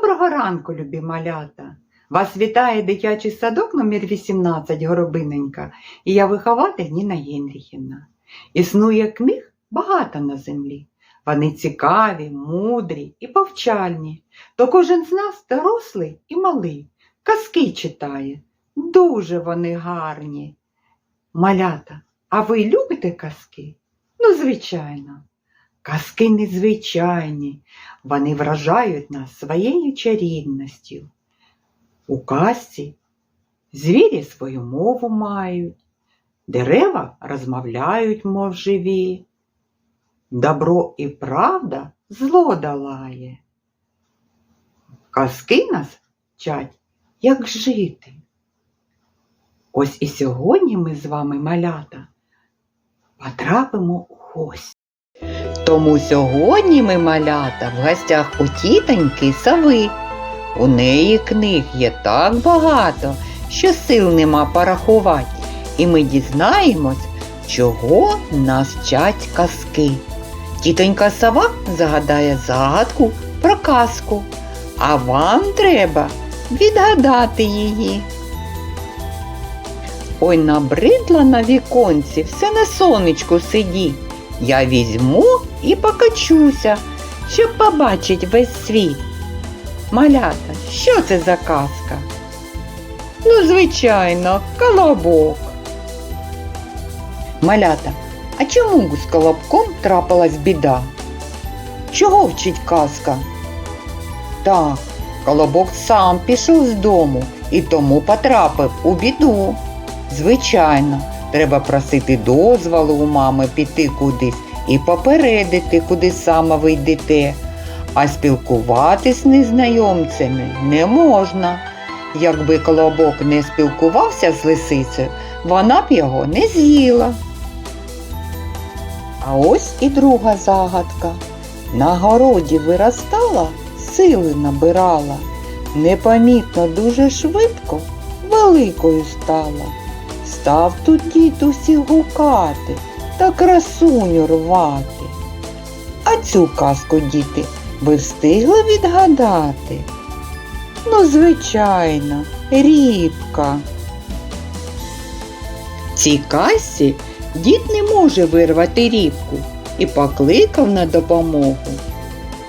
Доброго ранку, любі малята! Вас вітає дитячий садок номер 18 Горобиненька і я вихователь Ніна Єнріхівна. Існує книг багато на землі. Вони цікаві, мудрі і повчальні. То кожен з нас дорослий і малий, казки читає. Дуже вони гарні. Малята, а ви любите казки? Ну, звичайно. Казки незвичайні, вони вражають нас своєю чарівністю. У казці звірі свою мову мають, дерева розмовляють, мов живі. Добро і правда зло долає. Казки нас вчать, як жити. Ось і сьогодні ми з вами, малята, потрапимо у гості. Тому сьогодні ми малята в гостях у тітоньки Сави. У неї книг є так багато, що сил нема порахувати, і ми дізнаємось, чого нас вчать казки. Тітонька сова загадає загадку про казку, а вам треба відгадати її. Ой, набридла на віконці, все на сонечку сидіть. Я візьму і покачуся, щоб побачить весь світ. Малята, що це за казка? Ну, звичайно, колобок. Малята, а чому з колобком трапилась біда? Чого вчить казка? Так, колобок сам пішов з дому і тому потрапив у біду. Звичайно, треба просити дозволу у мами піти кудись і попередити, куди саме ви йдете. А спілкуватись з незнайомцями не можна. Якби колобок не спілкувався з лисицею, вона б його не з'їла. А ось і друга загадка. На городі виростала, сили набирала, непомітно дуже швидко великою стала. Став тут дід усіх гукати та красуню рвати. А цю казку, діти, ви встигли відгадати? Ну, звичайно, рібка. В цій казці дід не може вирвати рібку і покликав на допомогу.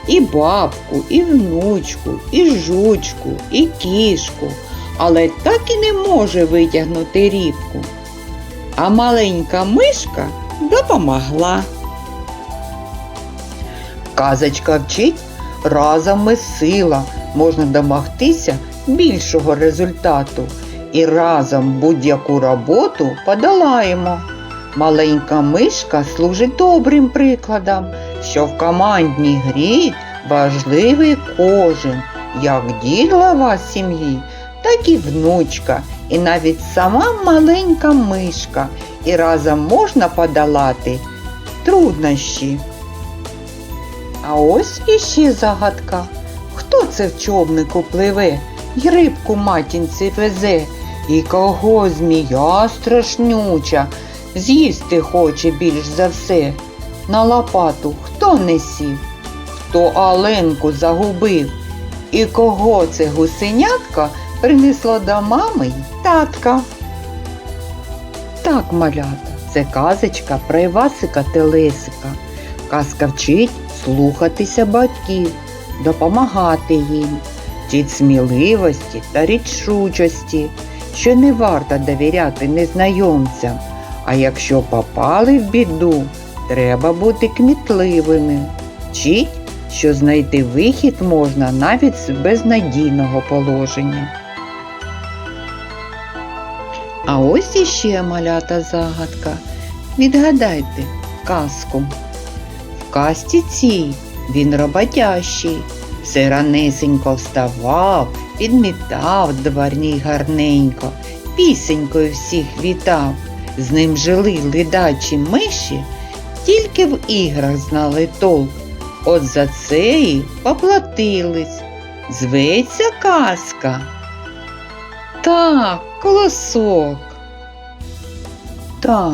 І бабку, і внучку, і жучку, і кішку, але так і не може витягнути рібку. А маленька мишка допомогла. Казочка вчить разом ми сила, можна домогтися більшого результату і разом будь-яку роботу подолаємо. Маленька мишка служить добрим прикладом, що в командній грі важливий кожен, як дід глава сім'ї, так і внучка, і навіть сама маленька мишка, і разом можна подолати труднощі. А ось іще загадка. Хто це в човнику пливе, й рибку матінці везе, і кого змія страшнюча, з'їсти хоче більш за все. На лопату хто не сів, хто Аленку загубив, і кого це гусенятка принесло до мами й татка. Так, малята, це казочка про Івасика Телесика. Казка вчить слухатися батьків, допомагати їм, вчить сміливості та рішучості, що не варто довіряти незнайомцям, а якщо попали в біду, треба бути кмітливими, вчить, що знайти вихід можна навіть з безнадійного положення. А ось іще малята загадка. Відгадайте казку. В казці цій він роботящий, все ранесенько вставав, підмітав дворній гарненько, пісенькою всіх вітав. З ним жили ледачі миші, тільки в іграх знали толк. От за це і поплатились. Зветься казка. Так, колосок. Так,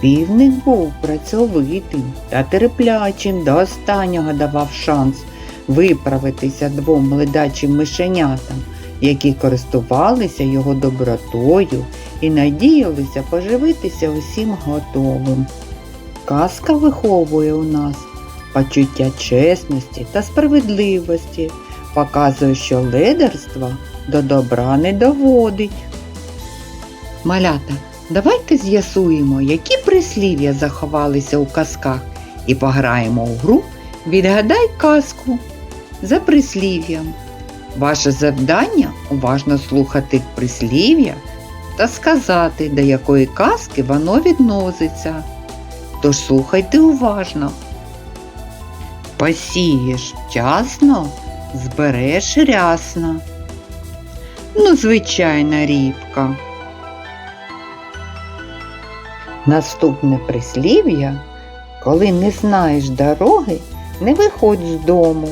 півник був працьовитим та терплячим до останнього давав шанс. виправитися двом ледачим мишенятам, які користувалися його добротою і надіялися поживитися усім готовим. Казка виховує у нас почуття чесності та справедливості, показує, що лидерство до добра не доводить. Малята, давайте з'ясуємо, які прислів'я заховалися у казках, і пограємо у гру Відгадай казку за прислів'ям. Ваше завдання уважно слухати прислів'я та сказати, до якої казки воно відноситься. Тож слухайте уважно. Посієш вчасно, збереш рясно. Ну, звичайна рібка. Наступне прислів'я, коли не знаєш дороги, не виходь з дому.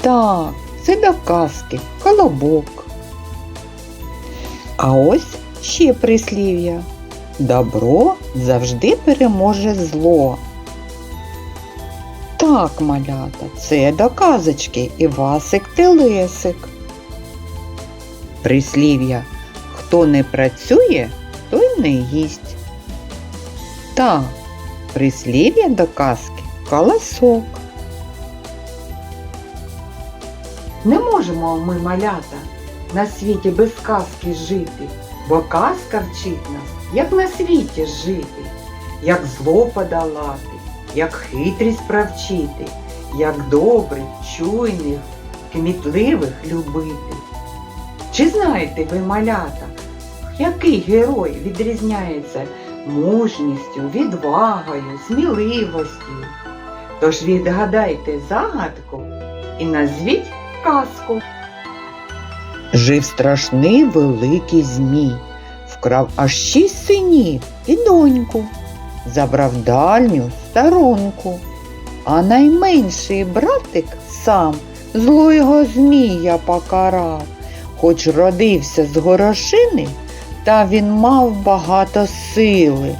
Так, це до казки, колобок. А ось ще прислів'я. Добро завжди переможе зло. Так, малята, це до казочки Івасик Телесик. Прислів'я Хто не працює, той не їсть. Так, прислів'я до казки колосок. Не можемо ми, малята, на світі без казки жити, бо казка вчить нас, як на світі жити, як зло подолати, як хитрість провчити, як добрих, чуйних, кмітливих любити. Чи знаєте ви, малята, який герой відрізняється мужністю, відвагою, сміливостю? Тож відгадайте загадку і назвіть казку. Жив страшний великий змій, вкрав аж шість синів і доньку, забрав дальню сторонку, а найменший братик сам злого змія покарав, хоч родився з горошини, та він мав багато сили.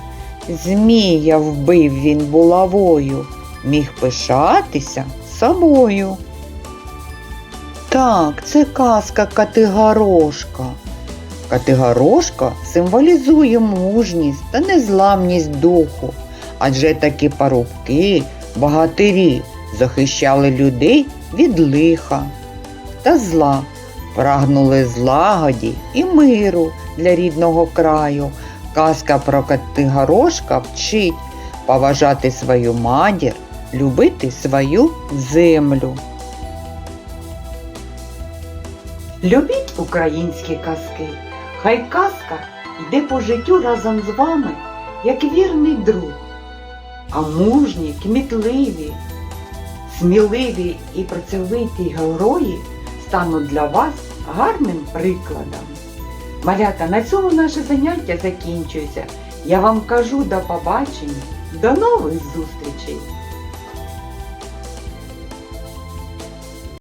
Змія вбив він булавою, міг пишатися собою. Так, це казка Катигарошка. Катигарошка символізує мужність та незламність духу, адже такі парубки, богатирі захищали людей від лиха та зла, прагнули злагоді і миру для рідного краю. Казка про Катигарошка вчить поважати свою матір, любити свою землю. Любіть українські казки, хай казка йде по життю разом з вами, як вірний друг. А мужні, кмітливі, сміливі і працьовиті герої стануть для вас гарним прикладом. Малята, на цьому наше заняття закінчується. Я вам кажу до побачення, до нових зустрічей!